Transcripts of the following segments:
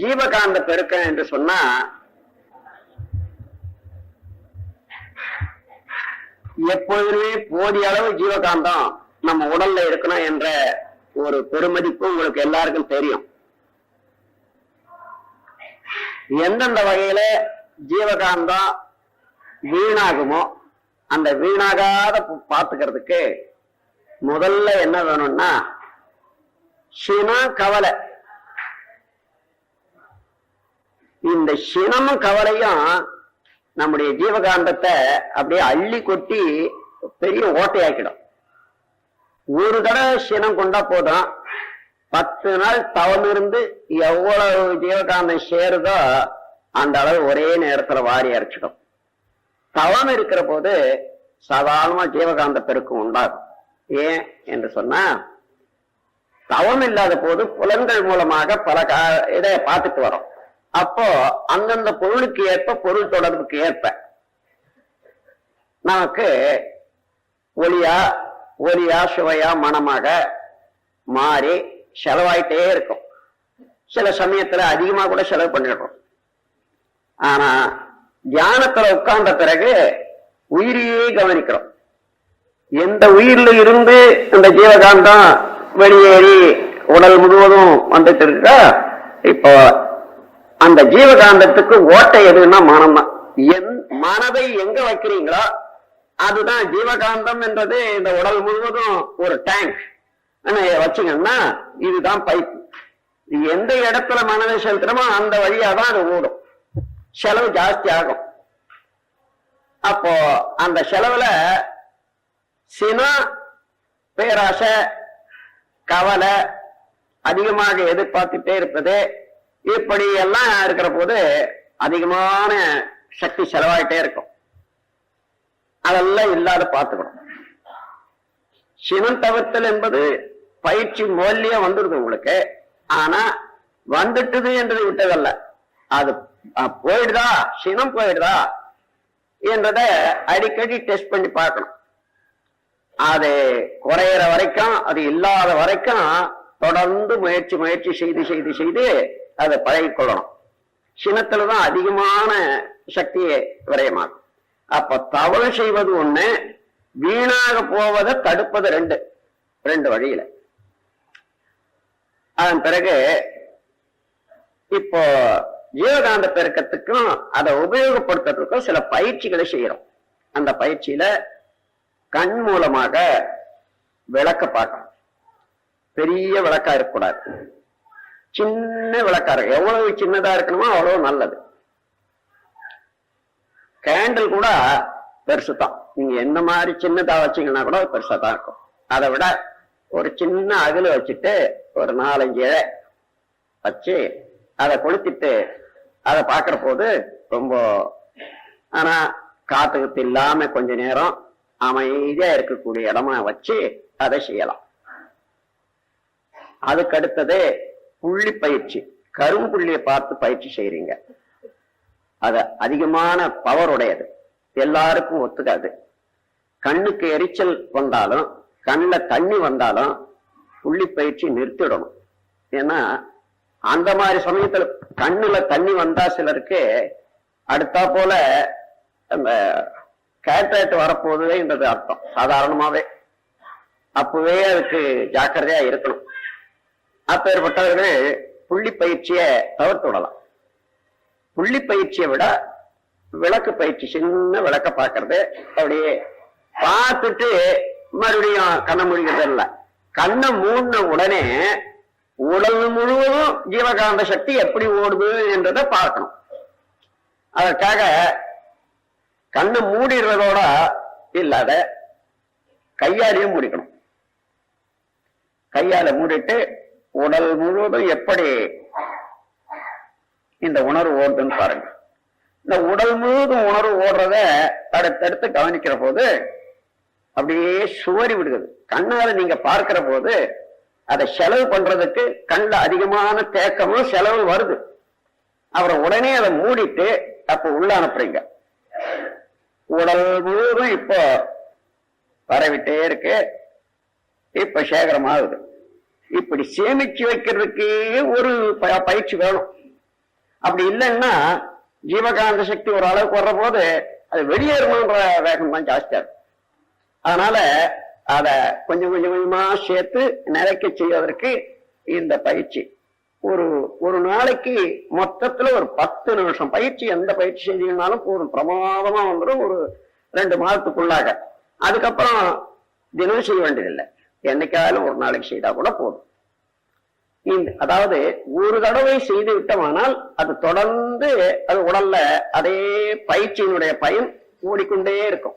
ஜீவகாந்த பெருக்கம் என்று சொன்னா எப்பொழுதுமே போதிய அளவு ஜீவகாந்தம் நம்ம உடல்ல இருக்கணும் என்ற ஒரு பெருமதிப்பு உங்களுக்கு எல்லாருக்கும் தெரியும். எந்தெந்த வகையில ஜீவகாந்தம் வீணாகுமோ அந்த வீணாகாத பார்த்துக்கிறதுக்கு பாத்துக்கிறதுக்கு முதல்ல என்ன வேணும்னா சினம் கவலை. இந்த சினமும் கவலையும் நம்முடைய ஜீவகாந்தத்தை அப்படியே அள்ளி கொட்டி பெரிய ஓட்டையாக்கிடும். ஒரு தடவை சினம் கொண்டா போதும். பத்து நாள் தவம் இருந்து எவ்வளவு ஜீவகாந்தம் சேருதோ அந்த அளவு ஒரே நேரத்துல வாரி அரைச்சிடும். தவம் இருக்கிற போது சாதாரணமா ஜீவகாந்த பெருக்கம் உண்டாகும். ஏன் என்று சொன்னா தவம் இல்லாத போது புலன்கள் மூலமாக பல கா- இதை பார்த்துட்டு வரோம். அப்போ அந்தந்த பொருளுக்கு ஏற்ப பொருள் தொடர்புக்கு ஏற்ப. நமக்கு ஒளியா ஒலியா சுவையா மனமாக மாறி செலவாயிட்டே இருக்கும். சில சமயத்துல அதிகமா கூட செலவு பண்ணிடுறோம் ஆனா தியானத்துல உட்கார்ந்த பிறகு உயிரையே கவனிக்கிறோம். எந்த உயிர்ல இருந்து இந்த ஜீவகாந்தம் வெளியேறி உடல் முழுவதும் வந்துட்டு இருக்கா இப்போ அந்த ஜீவகாந்தத்துக்கு ஓட்டை எதுன்னா மனம் தான். என் மனதை எங்க வைக்கிறீங்களோ அதுதான் ஜீவகாந்தம் என்றது இந்த உடல் முழுவதும் ஒரு டேங்க் வச்சுங்கன்னா இதுதான் பைப் எந்த இடத்துல மனதை செலுத்துறோமோ அந்த வழியா தான் அது ஓடும். செலவு ஜாஸ்தி ஆகும். அப்போ அந்த செலவுல சினம் பேராசை கவலை அதிகமாக எதிர்பார்த்துட்டே இருப்பது இப்படி எல்லாம் இருக்கிற போது அதிகமான சக்தி செலவாயிட்டே இருக்கும். அதெல்லாம் இல்லாத பார்த்துக்கணும். சிவன் தவிர்த்தல் என்பது பயிற்சி மூலிய வந்துடுது உங்களுக்கு. ஆனா வந்துட்டுது என்றது விட்டதல்ல. அது போயிடுதா? சினம் போயிடுதா? என்றத அடிக்கடி டெஸ்ட் பண்ணி பார்க்கணும். அது குறையிற வரைக்கும் அது இல்லாத வரைக்கும் தொடர்ந்து முயற்சி முயற்சி செய்து செய்து செய்து அதை பழகிக்கொள்ளணும். சினத்துலதான் அதிகமான சக்தியை விரயமாகும் அப்ப தவறு செய்வது ஒண்ணு வீணாக போவதை தடுப்பது ரெண்டு ரெண்டு வழியில. அதன் பிறகு இப்போ ஜீவகாந்த பெருக்கத்துக்கும் அதை உபயோகப்படுத்துறதுக்கும் சில பயிற்சிகளை செய்யறோம். அந்த பயிற்சியில கண் மூலமாக விளக்க பார்க்கணும். பெரிய விளக்கா இருக்கக்கூடாது. சின்ன விளக்கா எவ்வளவு சின்னதா இருக்கணுமோ அவ்வளவு நல்லது. கேண்டில் கூட பெருசு தான் நீங்க எந்த மாதிரி சின்னதா வச்சீங்கன்னா கூட பெருசா தான் இருக்கும். அதை விட ஒரு சின்ன அகல வச்சுட்டு ஒரு நாலஞ்சு இழை வச்சு அதை கொளுத்திட்டு அதை பார்க்கிற போது ரொம்ப ஆனா காத்துக்கத்து இல்லாம கொஞ்ச நேரம் அமைதியா இருக்கக்கூடிய இடமா வச்சு அதை செய்யலாம். அதுக்கு அடுத்தது புள்ளி பயிற்சி கரும்புள்ளியை பார்த்து பயிற்சி செய்றீங்க. அது அதிகமான பவர் உடையது. எல்லாருக்கும் ஒத்துக்காது. கண்ணுக்கு எரிச்சல் வந்தாலும் கண்ணுல தண்ணி வந்தாலும் புள்ளி பயிற்சி நிறுத்திடணும். ஏன்னா அந்த மாதிரி சமயத்துல கண்ணுல தண்ணி வந்தா சிலருக்கு அடுத்தா போல அந்த கேட்ராக்ட் வரப்போகுதுன்றது அர்த்தம் சாதாரணமாவே. அப்பவே அதுக்கு ஜாக்கிரதையா இருக்கணும். அப்பேற்பட்டவர்கள் புள்ளி பயிற்சியை தவிர்த்து விடலாம். புள்ளி பயிற்சியை விட விளக்கு பயிற்சி சின்ன விளக்க பார்க்கறது அப்படியே பார்த்துட்டு மறுபடியும் கண்ணை முடிக்கிறது இல்ல கண்ணை மூடின உடனே உடல் முழுவதும் ஜீவகாந்த சக்தி எப்படி ஓடுது என்றதை பார்க்கணும். அதற்காக கண்ணை மூடிடுறதோட இல்லாத கையாலையும் மூடிக்கணும். கையால மூடிட்டு உடல் முழுவதும் எப்படி இந்த உணர்வு ஓடுதுன்னு பாருங்க. இந்த உடல் முழுவதும் உணர்வு ஓடுறத அடுத்தடுத்து கவனிக்கிற போது அப்படியே சுவரி விடுகிறது கண்ணால நீங்க பார்க்கிற போது அதை செலவு பண்றதுக்கு கண்ண அதிகமான தேக்கமும் செலவு வருது. அவரை உடனே அதை மூடிட்டு அப்ப உள்ள அனுப்புறீங்க. உடல் முழுவதும் இப்போ பரவிட்டே இருக்கு. இப்ப சேகரமாகுது. இப்படி சேமிச்சு வைக்கிறதுக்கு ஒரு ப- பயிற்சி வேணும். அப்படி இல்லைன்னா ஜீவகாந்த சக்தி ஒரு அளவுக்கு வர்ற போது அது வெளியேறணுன்ற வேகம் தான் ஜாஸ்தியா இருக்கும் அதனால அத கொஞ்சம் கொஞ்சம் கொஞ்சமா சேர்த்து நிறைக்க செய்வதற்கு இந்த பயிற்சி. ஒரு ஒரு நாளைக்கு மொத்தத்துல ஒரு பத்து நிமிஷம் பயிற்சி எந்த பயிற்சி செஞ்சீங்கனாலும் போதும். பிரமாதமா வந்துடும் ஒரு ரெண்டு மாதத்துக்குள்ளாக. அதுக்கப்புறம் தினம் செய்ய வேண்டியதில்லை. என்னைக்காலும் ஒரு நாளைக்கு செய்தா கூட போதும். இந்த அதாவது ஒரு தடவை செய்து விட்டோமானால் அது தொடர்ந்து அது உடல்ல அதே பயிற்சியினுடைய பயன் ஓடிக்கொண்டே இருக்கும்.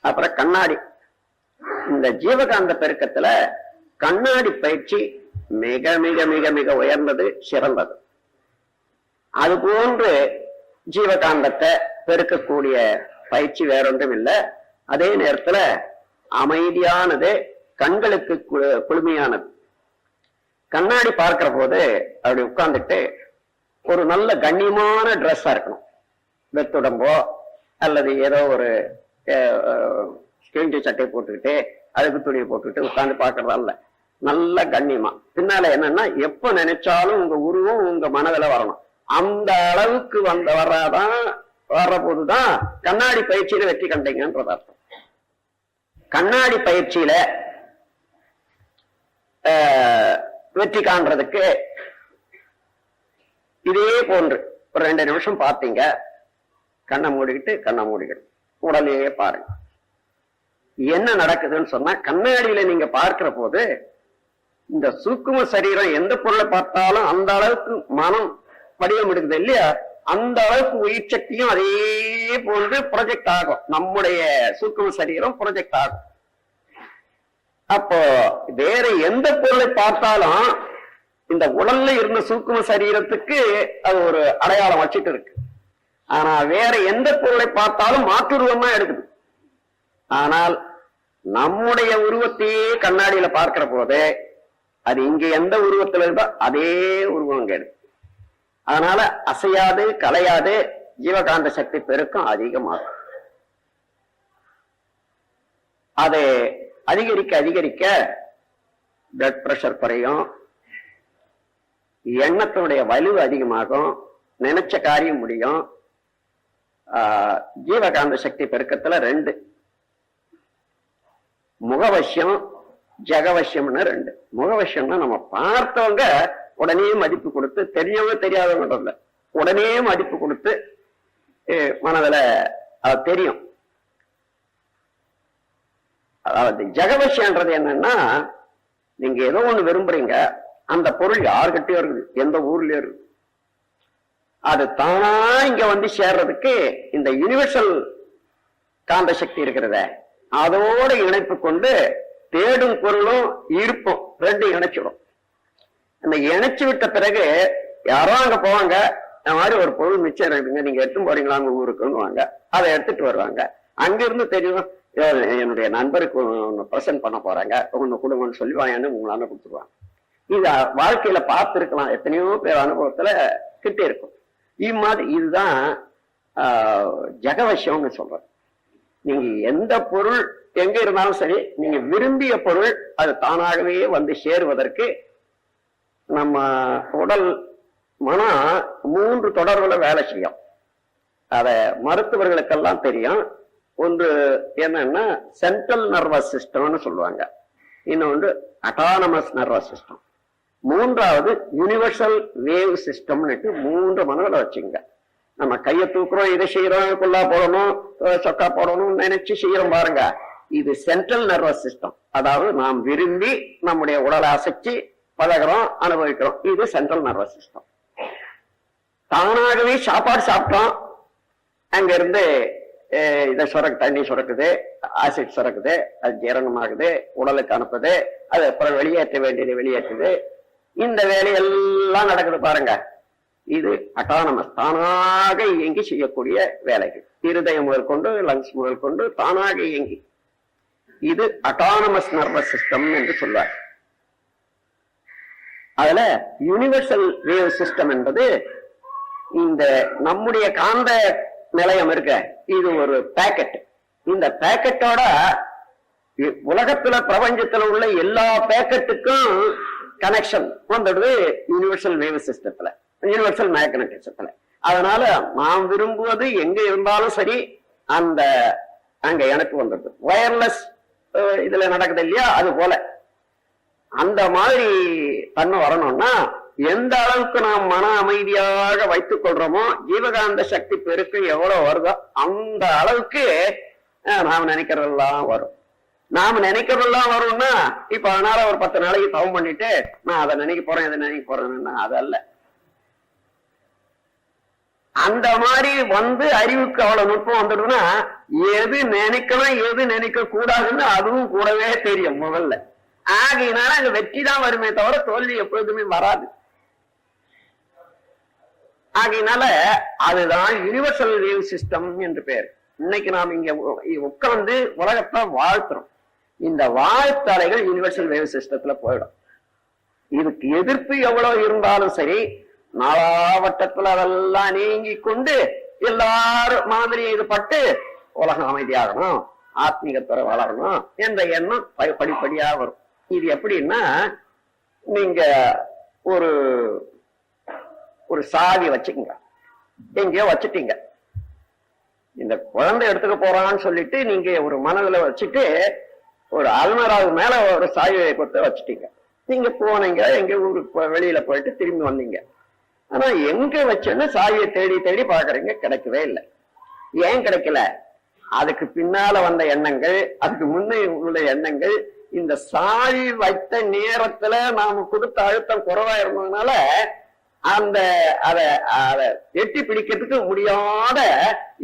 அப்புறம் கண்ணாடி. இந்த ஜீவகாந்த பெருக்கத்துல கண்ணாடி பயிற்சி மிக மிக மிக மிக உயர்ந்தது சிறந்தது. அது போன்று ஜீவகாந்தத்தை பெருக்கக்கூடிய பயிற்சி வேறொன்றும் இல்லை. அதே நேரத்துல அமைதியானது கண்களுக்கு கு- குளுமையானது. கண்ணாடி பார்க்கிற போது அப்படி உட்கார்ந்துட்டு ஒரு நல்ல கண்ணியமான ட்ரெஸ்ஸா இருக்கணும். வெத்துடம்போ அல்லது ஏதோ ஒரு கிழிஞ்சி சட்டை போட்டுக்கிட்டு அழுக்கு துணியை போட்டுக்கிட்டு உட்காந்து பார்க்கறதா இல்ல. நல்ல கண்ணியமா. பின்னால என்னன்னா எப்ப நினைச்சாலும் உங்க உருவம் உங்க மனதுல வரணும். அந்த அளவுக்கு வந்த வர்றாதான் வர்ற போதுதான் கண்ணாடி பயிற்சியில வெற்றி கண்டீங்கன்றது அர்த்தம் கண்ணாடி பயிற்சியில வெற்றி காண்றதுக்கு இதே போன்று ஒரு ரெண்டு நிமிஷம் பார்த்தீங்க. கண்ணை மூடிக்கிட்டு கண்ணை மூடிக்கிட்டு. உடலையே பாருங்க. என்ன நடக்குதுன்னு சொன்னா கண்ணாடியில நீங்க பார்க்கிற போது இந்த சூக்கும சரீரம் எந்த பொருளை பார்த்தாலும் அந்த அளவுக்கு மனம் வடிவம் எடுக்குது இல்லையா? அந்த அளவுக்கு உயிர் சக்தியும் அதே போன்று ப்ரொஜெக்ட் ஆகும். நம்முடைய சூக்கும சரீரம் ப்ரொஜெக்ட் ஆகும். அப்போ வேற எந்த பொருளை பார்த்தாலும் இந்த உடல்ல இருந்த சூக்கும சரீரத்துக்கு அது ஒரு அடையாளம் வச்சுட்டு இருக்கு. ஆனா வேற எந்த பொருளை பார்த்தாலும் மாற்றுருவமா எடுக்குது. ஆனால் நம்முடைய உருவத்தையே கண்ணாடியில பார்க்கிற போது அது இங்க எந்த உருவத்துல இருந்தோ அதே உருவம் கேடு அதனால அசையாது கலையாது ஜீவகாந்த சக்தி பெருக்கம் அதிகமாகும். அது அதிகரிக்க அதிகரிக்க பிளட் பிரஷர் குறையும். எண்ணத்தினுடைய வலு அதிகமாகும். நினைச்ச காரியம் முடியும். ஆஹ், ஜீவகாந்த சக்தி பெருக்கத்துல ரெண்டு. முகவசியம் ஜெகவசியம்னு ரெண்டு. முகவசியம்னா நம்ம பார்த்தவங்க உடனே மதிப்பு கொடுத்து தெரியவங்க தெரியாதவங்கன்றதுல உடனே மதிப்பு கொடுத்து மனதில் மனதுல அது தெரியும். அதாவது ஜெகவசியன்றது என்னன்னா நீங்க ஏதோ ஒண்ணு விரும்புறீங்க அந்த பொருள் யாருக்கிட்டயும் இருக்குது எந்த ஊர்லயும் இருக்குது. அது தானா இங்க வந்து சேர்றதுக்கு இந்த யூனிவர்சல் காந்த சக்தி இருக்கிறத. அதோட இணைப்பு கொண்டு தேடும் பொருளும் இருப்பும் ரெண்டு இணைச்சிடும். அந்த இணைச்சு விட்ட பிறகு யாரோ அங்க போவாங்க. இந்த மாதிரி ஒரு பொருள் மிச்சம் இருக்குங்க. நீங்க எடுத்து போறீங்களா? உங்க ஊருக்குன்னு வாங்க. அதை எடுத்துட்டு வருவாங்க. அங்கிருந்து தெரியும் என்னுடைய நண்பருக்கு ஒன்று ப்ரெசென்ட் பண்ண போறாங்க. ஒன்று கொடுங்கன்னு சொல்லி வாங்கன்னு உங்களால கொடுத்துருவாங்க. இத வாழ்க்கையில பார்த்துருக்கலாம். எத்தனையோ பேர் அனுபவத்துல கிட்டே இருக்கும். இம்மாதிரி இதுதான் ஆஹ், ஜெகவசியம்னு சொல்றேன் நீங்க எந்த பொருள் எங்க இருந்தாலும் சரி நீங்க விரும்பிய பொருள் அது தானாகவே வந்து சேருவதற்கு நம்ம உடல் மனம் மூன்று தொடர்புல வேலை செய்யும். அத மருத்துவர்களுக்கெல்லாம் தெரியும். ஒன்று என்னன்னா சென்ட்ரல் நர்வஸ் சிஸ்டம்னு சொல்லுவாங்க. இன்னொன்று அட்டானமஸ் நர்வஸ் சிஸ்டம் மூன்றாவது யுனிவர்சல் வேவ் சிஸ்டம்னுட்டு மூன்று மனதில் வச்சுங்க. நம்ம கையை தூக்குறோம் இதை செய்யறோம் குள்ளா போடணும் சொக்கா போடணும்னு நினைச்சு செய்யறோம் பாருங்க. இது சென்ட்ரல் நர்வஸ் சிஸ்டம் அதாவது நாம் விரும்பி நம்முடைய உடலை அசைச்சு பழகிறோம் அனுபவிக்கிறோம். இது சென்ட்ரல் நர்வஸ் சிஸ்டம் தானாகவே சாப்பாடு சாப்பிட்டோம். அங்க இருந்து இதை சுரக்கு தண்ணி சுரக்குது ஆசிட் சுரக்குது அது ஜீரணமாகுது உடலுக்கு அனுப்புது அது அப்புறம் வெளியேற்ற வேண்டியது வெளியேற்றுது. இந்த வேலையெல்லாம் நடக்குது பாருங்க. இது அட்டானமஸ் தானாக இயங்கி செய்யக்கூடிய வேலைகள். இருதயம் முதல் கொண்டு லங்ஸ் முதல் கொண்டு தானாக இயங்கி. இது அட்டானமஸ் நர்வஸ் சிஸ்டம் என்று சொல்வார். அதுல யுனிவர்சல் வேவ் சிஸ்டம் என்பது இந்த நம்முடைய காந்த நிலையம் இருக்க இது ஒரு பேக்கெட் இந்த பேக்கெட்டோட உலகத்துல பிரபஞ்சத்துல உள்ள எல்லா பேக்கெட்டுக்கும் கனெக்ஷன் வந்துடுது யூனிவர்சல் வேவ் சிஸ்டத்துல யூனிவர்சல் மேக்னட்டிசத்துல அதனால நாம் விரும்புவது எங்க இருந்தாலும் சரி அந்த அங்க எனக்கு வந்துடுது. ஒயர்லெஸ் இதுல நடக்குது இல்லையா? அது போல. அந்த மாதிரி தன்மை வரணும்னா எந்த அளவுக்கு நாம் மன அமைதியாக வைத்துக் கொள்றோமோ ஜீவகாந்த சக்தி பெருக்கு எவ்வளவு வருதோ அந்த அளவுக்கு நாம் நினைக்கிறதெல்லாம் வரும். நாம நினைக்கிறதெல்லாம் வரும்னா இப்ப அதனால ஒரு பத்து நாளைக்கு தவம் பண்ணிட்டு நான் அதை நினைக்க போறேன் இதை நினைக்க போறேன்னா அதல்ல அந்த மாதிரி வந்து அறிவுக்கு அவ்வளவு நுட்பம் வந்துடும்னா எது நினைக்கணும் எது நினைக்க கூடாதுன்னு அதுவும் கூடவே தெரியும் முதல்ல. ஆகையினால அங்க வெற்றி தான் வருமே தவிர தோல்வி எப்பொழுதுமே வராது. ஆகையினால அதுதான் யுனிவர்சல் வேவ் சிஸ்டம் என்று பெயர். இன்னைக்கு நாம் இங்க உட்கார்ந்து உலகத்தை வாழ்த்துறோம். இந்த வாழ்த்தலைகள் யுனிவர்சல் வேவ் சிஸ்டத்துல போயிடும். இதுக்கு எதிர்ப்பு எவ்வளவு இருந்தாலும் சரி நாலாவட்டத்துல அதெல்லாம் நீங்கி கொண்டு எல்லாரும் மாதிரி இது பட்டு உலகம் அமைதியாகணும் ஆத்மீகத்துறை வளரணும் என்ற எண்ணம் ப- படிப்படியா வரும். இது எப்படின்னா நீங்க ஒரு ஒரு சாவி வச்சுக்கங்க. எங்கேயோ வச்சுட்டீங்க. இந்த குழந்தை எடுத்துக்க போறான்னு சொல்லிட்டு நீங்க ஒரு மனதுல வச்சுட்டு ஒரு அல்மராவு மேல ஒரு சாவியை கொடுத்து வச்சுட்டீங்க. நீங்க போனீங்க எங்க ஊருக்கு வெளியில போயிட்டு திரும்பி வந்தீங்க. ஆனா எங்க வச்சேன்னு சாவியை தேடி தேடி பாக்குறீங்க கிடைக்கவே இல்லை. ஏன் கிடைக்கல? அதுக்கு பின்னால வந்த எண்ணங்கள் அதுக்கு முன்னே உள்ள எண்ணங்கள் இந்த சாவி வைத்த நேரத்துல நாம கொடுத்த அழுத்தம் குறைவா இருந்ததுனால அந்த அத அத எட்டி பிடிக்கிறதுக்கு முடியாத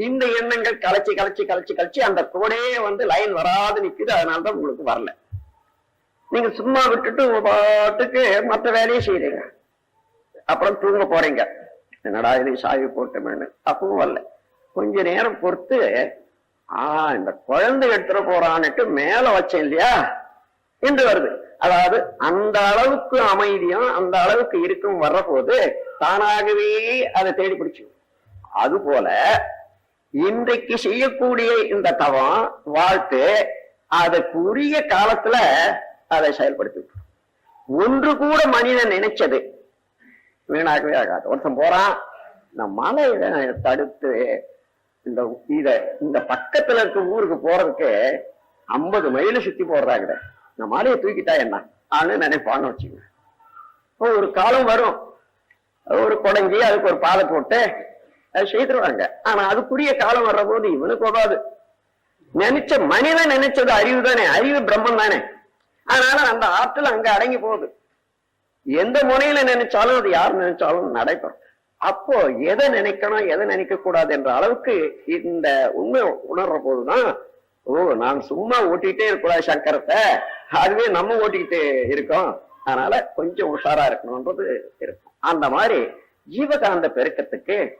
இந்த எண்ணங்கள் கலைச்சி கலைச்சி கலைச்சி கலைச்சி அந்த கோடே வந்து லைன் வராது நிக்குது. அதனாலதான் உங்களுக்கு வரல. நீங்க சும்மா விட்டுட்டு பாட்டுக்கு மற்ற வேலையை செய்றீங்க அப்புறம் தூங்க போறீங்க. என்னடா இது சாவி போட்டோமேன்னு. அப்பவும் வரல. கொஞ்ச நேரம் பொறுத்து ஆ இந்த குழந்தை எடுத்துட போறான்னுட்டு மேல வச்சேன் இல்லையா? என்று வருது. அதாவது அந்த அளவுக்கு அமைதியும் அந்த அளவுக்கு இருக்கும் வர்றபோது தானாகவே அதை தேடி பிடிச்சு. அது போல இன்றைக்கு செய்யக்கூடிய இந்த தவம் வாழ்த்து அதற்குரிய காலத்துல அதை செயல்படுத்தி. ஒன்று கூட மனிதன் நினைச்சது வீணாகவே ஆகாது. ஒருத்தன் போறான் இந்த மலையில தடுத்து இந்த இத இந்த பக்கத்துல இருக்க ஊருக்கு போறதுக்கு ஐம்பது மைல சுத்தி போடுறாங்க. இந்த மலையை தூக்கிட்டா என்ன? ஆன்னு நினைப்பான்னு வச்சுக்கோங்க ஒரு காலம் வரும். ஒரு குடஞ்சி அதுக்கு ஒரு பாலை போட்டு செய்திருவாங்க. ஆனா அதுக்குரிய காலம் வர்ற போது இவனுக்கு உதவாது நினைச்ச மனிதன் நினைச்சது அறிவு தானே? அறிவு பிரம்மம் தானே? அதனால அந்த ஆற்றல் அங்க அடங்கி போகுது. எந்த முனையில நினைச்சாலும் அது யார் நினைச்சாலும் நடைபெறும். அப்போ எதை நினைக்கணும் எதை நினைக்க கூடாது என்ற அளவுக்கு இந்த உண்மை உணர்ற போதுதான் ஓ நான் சும்மா ஓட்டிக்கிட்டே இருக்கக்கூடாது சங்கரத்தை. அதுவே நம்ம ஓட்டிக்கிட்டு இருக்கோம். அதனால கொஞ்சம் உஷாரா இருக்கணும்ன்றது இருக்கும். அந்த மாதிரி ஜீவகாந்த பெருக்கத்துக்கு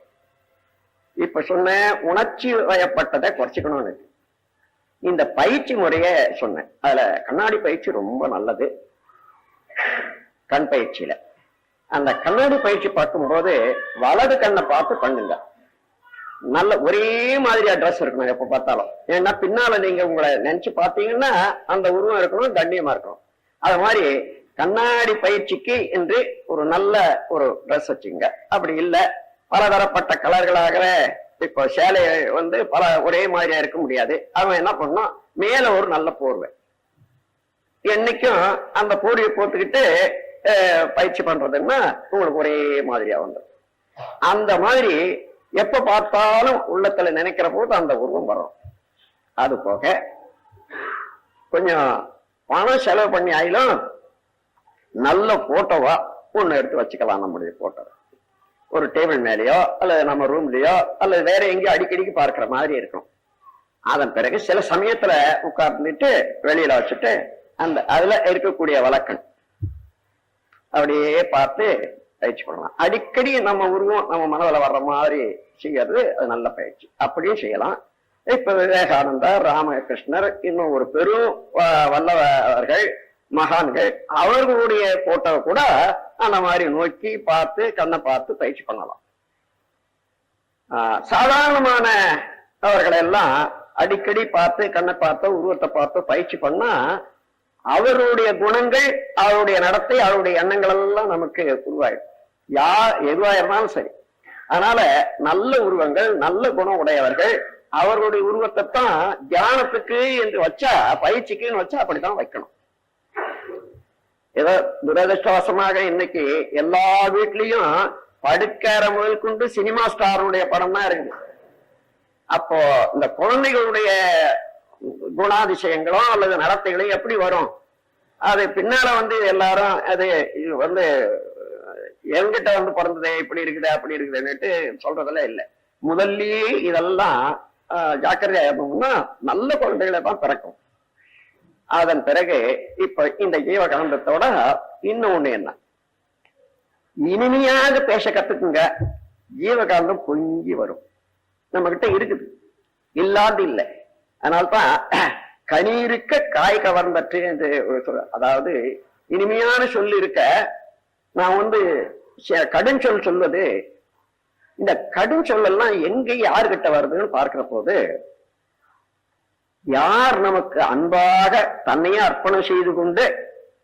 இப்ப சொன்ன உணர்ச்சி வயப்பட்டதை குறைச்சிக்கணும்னு இந்த பயிற்சி முறைய சொன்னேன். அதுல கண்ணாடி பயிற்சி ரொம்ப நல்லது. கண் பயிற்சியில. அந்த கண்ணாடி பயிற்சி பார்க்கும்போது வலது கண்ணை பார்த்து பண்ணுங்க. நல்ல ஒரே மாதிரியா ட்ரெஸ் இருக்கணும் எப்ப பார்த்தாலும். ஏன்னா பின்னால நீங்க உங்களை நினைச்சு பார்த்தீங்கன்னா அந்த உருவம் இருக்கணும் கண்ணியமா இருக்கணும். அது மாதிரி கண்ணாடி பயிற்சிக்கு என்று ஒரு நல்ல ஒரு ட்ரெஸ் வச்சுங்க. அப்படி இல்லை பலதரப்பட்ட கலர்களாகிற இப்போ சேலை வந்து பல ஒரே மாதிரியா இருக்க முடியாது. அவன் என்ன பண்ணும் மேல ஒரு நல்ல போர்வை. என்னைக்கும் அந்த போர்வையை போட்டுக்கிட்டு பயிற்சி பண்றதுன்னா உங்களுக்கு ஒரே மாதிரியா வந்துடும். அந்த மாதிரி எப்ப பார்த்தாலும் உள்ளத்துல நினைக்கிற போது அந்த உருவம் வரும். அது போக கொஞ்சம் பணம் செலவு பண்ணி ஆயிலும் நல்ல போட்டோவா ஒண்ணு எடுத்து வச்சுக்கலாம் நம்முடைய போட்டோ ஒரு டேபிள் மேலேயோ அல்லது நம்ம ரூம்லயோ அல்லது வேற எங்கேயோ அடிக்கடிக்கு பார்க்கிற மாதிரி இருக்கும். அதன் பிறகு சில சமயத்துல உட்கார்ந்துட்டு வெளியில வச்சுட்டு அந்த அதுல இருக்கக்கூடிய வழக்கம் அப்படியே பார்த்து பயிற்சி பண்ணலாம். அடிக்கடி நம்ம உருவம் நம்ம மனதில் வர்ற மாதிரி செய்யறது அது நல்ல பயிற்சி. அப்படியும் செய்யலாம். இப்ப விவேகானந்தர் ராமகிருஷ்ணர் இன்னும் ஒரு பெரும் வல்லவர்கள் மகான்கள் அவர்களுடைய போட்டோ கூட அந்த மாதிரி நோக்கி பார்த்து கண்ணை பார்த்து பயிற்சி பண்ணலாம். ஆஹ் சாதாரணமான அவர்களெல்லாம் அடிக்கடி பார்த்து கண்ணை பார்த்து உருவத்தை பார்த்து பயிற்சி பண்ணா அவருடைய குணங்கள் அவருடைய நடத்தை அவருடைய எண்ணங்கள் எல்லாம் நமக்கு உருவாயிடும். யார் எதுவாயிருந்தாலும் சரி. அதனால நல்ல உருவங்கள் நல்ல குணம் உடையவர்கள் அவர்களுடைய உருவத்தை தான் தியானத்துக்கு என்று வச்சா பயிற்சிக்குன்னு வச்சா அப்படித்தான் வைக்கணும். ஏதோ துரதிருஷ்டவசமாக இன்னைக்கு எல்லா வீட்லயும் படுக்கற முதல் கொண்டு சினிமா ஸ்டாருடைய படம் தான் இருக்குது. அப்போ இந்த குழந்தைகளுடைய குணாதிசயங்களோ அல்லது நடத்தைகளோ எப்படி வரும்? அது பின்னால வந்து எல்லாரும் அது இது வந்து எங்கிட்ட வந்து பிறந்ததே இப்படி இருக்குது அப்படி இருக்குதுன்னுட்டு சொல்றதெல்லாம் இல்லை. முதல்லயே இதெல்லாம் ஆஹ், ஜாக்கிரதையா இருக்கணும்னா நல்ல குழந்தைகளை தான் பிறக்கும். அதன் பிறகு இப்ப இந்த ஜீவகாந்தத்தோட இன்னொன்னு என்ன? இனிமையாக பேச கத்துக்குங்க. ஜீவகாந்தம் பொங்கி வரும். நம்ம கிட்ட இருக்குது. இல்லாது இல்லை. அதனால்தான் கனி இருக்க காய் கவர்ந்தற்று என்று ஒரு சொல் அதாவது இனிமையான சொல் இருக்க நான் வந்து கடும் சொல் சொல்வது இந்த கடும் சொல்லெல்லாம் எங்க யாருக்கிட்ட வருதுன்னு பார்க்கிற போது யார் நமக்கு அன்பாக தன்னையே அர்ப்பணம் செய்து கொண்டு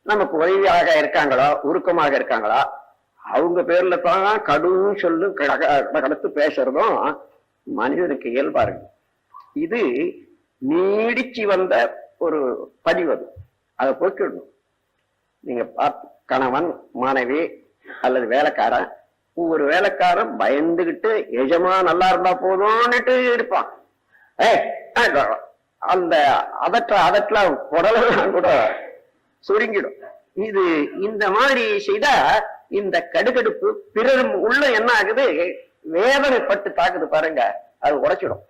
நமக்கு உதவியாக இருக்காங்களோ உருக்கமாக இருக்காங்களா அவங்க பேர்ல தான் கடும் சொல்லும் கடத்து பேசுறதும் மனிதனுக்கு இயல்பா இருக்கு. இது நீடிச்சு வந்த ஒரு பதிவு அது. அதை போக்கிடணும். நீங்க கணவன் மனைவி அல்லது வேலைக்காரன் ஒவ்வொரு வேலைக்காரன் பயந்துகிட்டு எஜமா நல்லா இருந்தா போதும்னுட்டு இருப்பான். ஏ அந்த அதற்ற அதற்ற குடலாம் கூட சுருங்கிடும். இது இந்த மாதிரி செய்தா இந்த கடுகடுப்பு பிறர் உள்ள என்ன ஆகுது? வேதனைப்பட்டு தாக்குது பாருங்க. அது உடைச்சிடும்.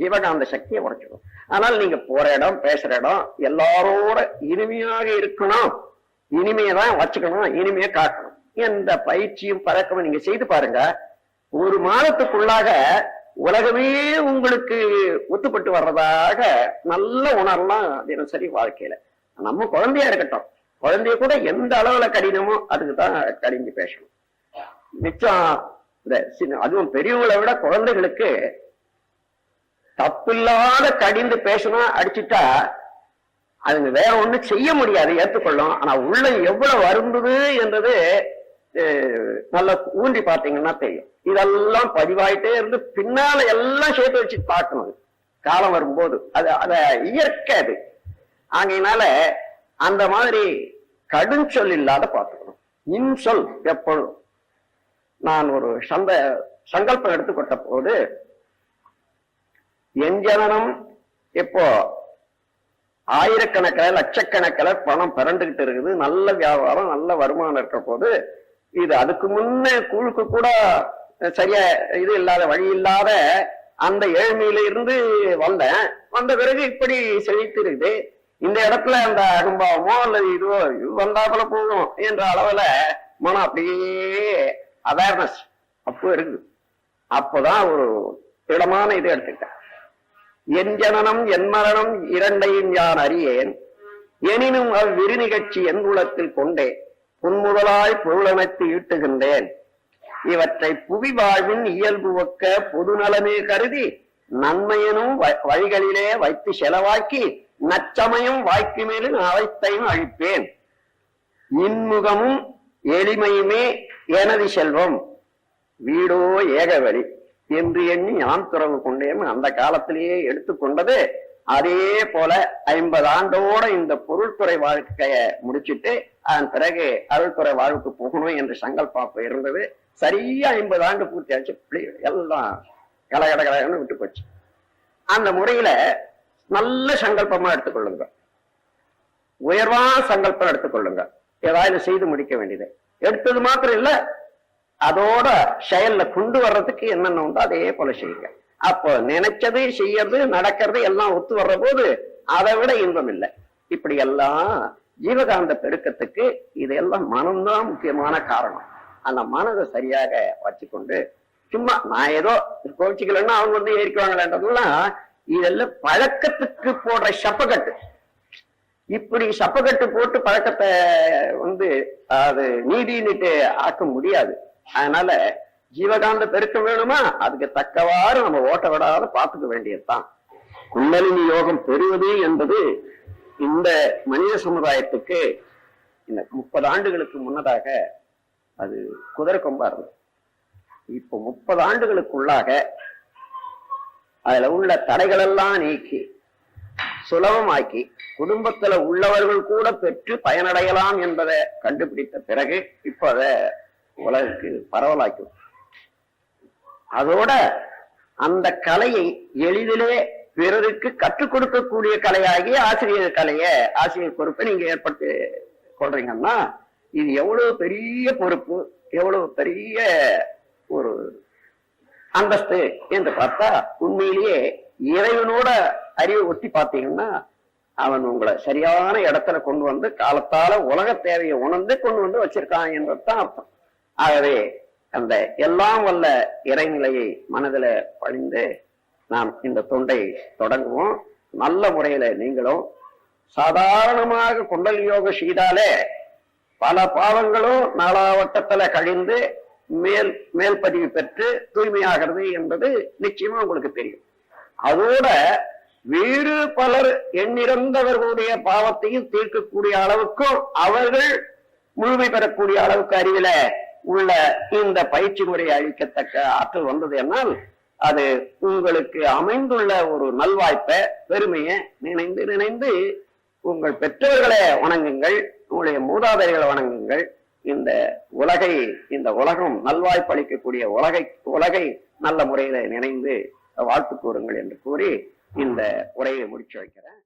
ஜீவகாந்த சக்தியை உடைச்சிடும். ஆனால் நீங்க போற இடம் பேசுற இடம் எல்லாரோட இனிமையாக இருக்கணும். இனிமையை தான் வச்சுக்கணும் இனிமையை காக்கணும். எந்த பயிற்சியும் பழக்கமும் நீங்க செய்து பாருங்க. ஒரு மாதத்துக்குள்ளாக உலகமே உங்களுக்கு ஒத்துப்பட்டு வர்றதாக நல்ல உணரலாம் தினசரி வாழ்க்கையில. நம்ம குழந்தையா இருக்கட்டும். குழந்தைய கூட எந்த அளவுல கடினமோ அதுக்கு தான் கடிஞ்சு பேசணும். மிச்சம் இந்த அதுவும் பெரியவங்களை விட குழந்தைகளுக்கு தப்பில்லாத கடிந்து பேசணும் அடிச்சுட்டா அதுங்க வேற ஒண்ணும் செய்ய முடியாது ஏத்துக்கொள்ளும். ஆனா உள்ள எவ்வளவு வருந்தது என்றது நல்லா ஊண்டி பார்த்தீங்கன்னா தெரியும். இதெல்லாம் பதிவாயிட்டே இருந்து பின்னால எல்லாம் சேர்த்து வச்சு பார்க்கணும். அது. காலம் வரும்போது. அது அத இயற்கை அது. ஆகையினால அந்த மாதிரி கடும் சொல் இல்லாத பார்த்துக்கணும். இன்சொல் எப்பொழுதும். நான் ஒரு சந்த சங்கல்பம் எடுத்துக்கொண்ட போது என் ஜனனம் இப்போ ஆயிரக்கணக்கில் லட்சக்கணக்கில் பணம் பிறண்டுகிட்டு இருக்குது. நல்ல வியாபாரம் நல்ல வருமானம் இருக்கிற போது இது அதுக்கு முன்னே குழுக்கு கூட சரியா இது இல்லாத வழி இல்லாத அந்த ஏழ்மையில இருந்து வந்தேன். வந்த பிறகு இப்படி செழித்து இருக்குது. இந்த இடத்துல அந்த அகம்பாவமோ அல்லது இதுவோ இது வந்தாப்புல போகும் என்ற அளவுல மனம் அப்படியே அவேர்னஸ் அப்போ இருக்குது. அப்போதான் ஒரு திடமான இது எடுத்துக்கிட்டேன். என் ஜனனம் என் மரணம் இரண்டையும் யான் அறியேன்? எனினும் அவ்விரு நிகழ்ச்சி என் குலத்தில் கொண்டே புன்முதலாய் பொருளமைத்து ஈட்டுகின்றேன். இவற்றை புவி வாழ்வின் இயல்பு ஒக்க பொது நலமே கருதி நன்மையனும் வ- வழிகளிலே வைத்து செலவாக்கி நச்சமயம் வாய்க்கு மேலும் அவைத்தையும் அழிப்பேன். இன்முகமும் எளிமையுமே எனது செல்வம். வீடோ ஏகவழி என்று எண்ணி யான் துறவு கொண்டேன். அந்த காலத்திலேயே எடுத்துக்கொண்டது அதே போல ஐம்பது ஆண்டோட இந்த பொருள்துறை வாழ்க்கைய முடிச்சிட்டு அதன் பிறகு அருள்துறை வாழ்வுக்கு போகணும் என்று சங்கல்பாப்பு இருந்தது. சரியா ஐம்பது ஆண்டு பூர்த்தி ஆச்சு. எல்லாம் கலகட கலகன்னு விட்டு போச்சு. அந்த முறையில நல்ல சங்கல்பமா எடுத்துக்கொள்ளுங்க உயர்வா சங்கல்பம் எடுத்துக்கொள்ளுங்க ஏதாவது செய்து முடிக்க வேண்டியது. எடுத்தது மாத்திரம் இல்ல அதோட செயல்ல கொண்டு வர்றதுக்கு என்னென்ன உண்டோ அதே போல செய்யுங்க. அப்போ நினைச்சது செய்யறது நடக்கிறது எல்லாம் ஒத்து வர்ற போது அதை விட இன்பம் இல்லை. இப்படி எல்லாம் ஜீவகாந்த பெருக்கத்துக்கு இதெல்லாம் மனம்தான் முக்கியமான காரணம். அந்த மனதை சரியாக வச்சுக்கொண்டு சும்மா நான் ஏதோ கோச்சிக்கலன்னா அவங்க வந்து ஏறிக்குவாங்களேன்றதுலாம் இதெல்லாம் பழக்கத்துக்கு போடுற சப்பகட்டு இப்படி சப்பகட்டு போட்டு பழக்கத்தை வந்து அது நீதின்னுட்டு ஆக்க முடியாது. அதனால ஜீவகாந்த பெருக்கம் வேணுமா? அதுக்கு தக்கவாறு நம்ம ஓட்ட விடாத பார்த்துக்க வேண்டியதுதான். குண்டலினி யோகம் பெறுவது என்பது இந்த மனித சமுதாயத்துக்கு இந்த முப்பது ஆண்டுகளுக்கு முன்னதாக அது குதிரை கொம்பா இருந்தது. இப்போ முப்பது ஆண்டுகளுக்குள்ளாக அதுல உள்ள தடைகளெல்லாம் நீக்கி சுலபமாக்கி குடும்பத்துல உள்ளவர்கள் கூட பெற்று பயனடையலாம் என்பதை கண்டுபிடித்த பிறகு இப்ப அத உலகுக்கு பரவலாக்கும். அதோட அந்த கலையை எளிதிலே பிறருக்கு கற்றுக் கொடுக்கக்கூடிய கலையாகி ஆசிரியர் கலையை ஆசிரியர் பொறுப்பை நீங்க ஏற்படுத்தி கொள்றீங்கன்னா இது எவ்வளவு பெரிய பொறுப்பு எவ்வளவு பெரிய ஒரு அந்தஸ்து என்று பார்த்தா உண்மையிலேயே இறைவனோட அறிவை ஒட்டி பார்த்தீங்கன்னா அவன் உங்களை சரியான இடத்துல கொண்டு வந்து காலத்தால உலக தேவையை உணர்ந்து கொண்டு வந்து வச்சிருக்கான் என்றதுதான் அர்த்தம். ஆகவே அந்த எல்லாம் வல்ல இறைநிலையை மனதில் பழிந்து நாம் இந்த தொண்டை தொடங்குவோம். நல்ல முறையில நீங்களும் சாதாரணமாக குண்டல் யோக செய்தாலே பல பாவங்களும் நாலாவட்டத்துல கழிந்து மேல் மேல் பதிவு பெற்று தூய்மையாகிறது என்பது நிச்சயமா உங்களுக்கு தெரியும். அதோட வேறு பலர் எண்ணிறந்தவர்களுடைய பாவத்தையும் தீர்க்கக்கூடிய அளவுக்கும் அவர்கள் முழுமை பெறக்கூடிய அளவுக்கு அறிவில உள்ள இந்த பயிற்சி முறையை அளிக்கத்தக்க ஆற்றல் வந்தது என்னால் அது உங்களுக்கு அமைந்துள்ள ஒரு நல்வாய்ப்பை பெருமையை நினைந்து நினைந்து உங்கள் பெற்றோர்களை வணங்குங்கள் உங்களுடைய மூதாதைகளை வணங்குங்கள். இந்த உலகை இந்த உலகம் நல்வாய்ப்பு அளிக்கக்கூடிய உலகை உலகை நல்ல முறையில நினைந்து வாழ்த்து கூறுங்கள் என்று கூறி இந்த உரையை முடிச்சு வைக்கிறேன்.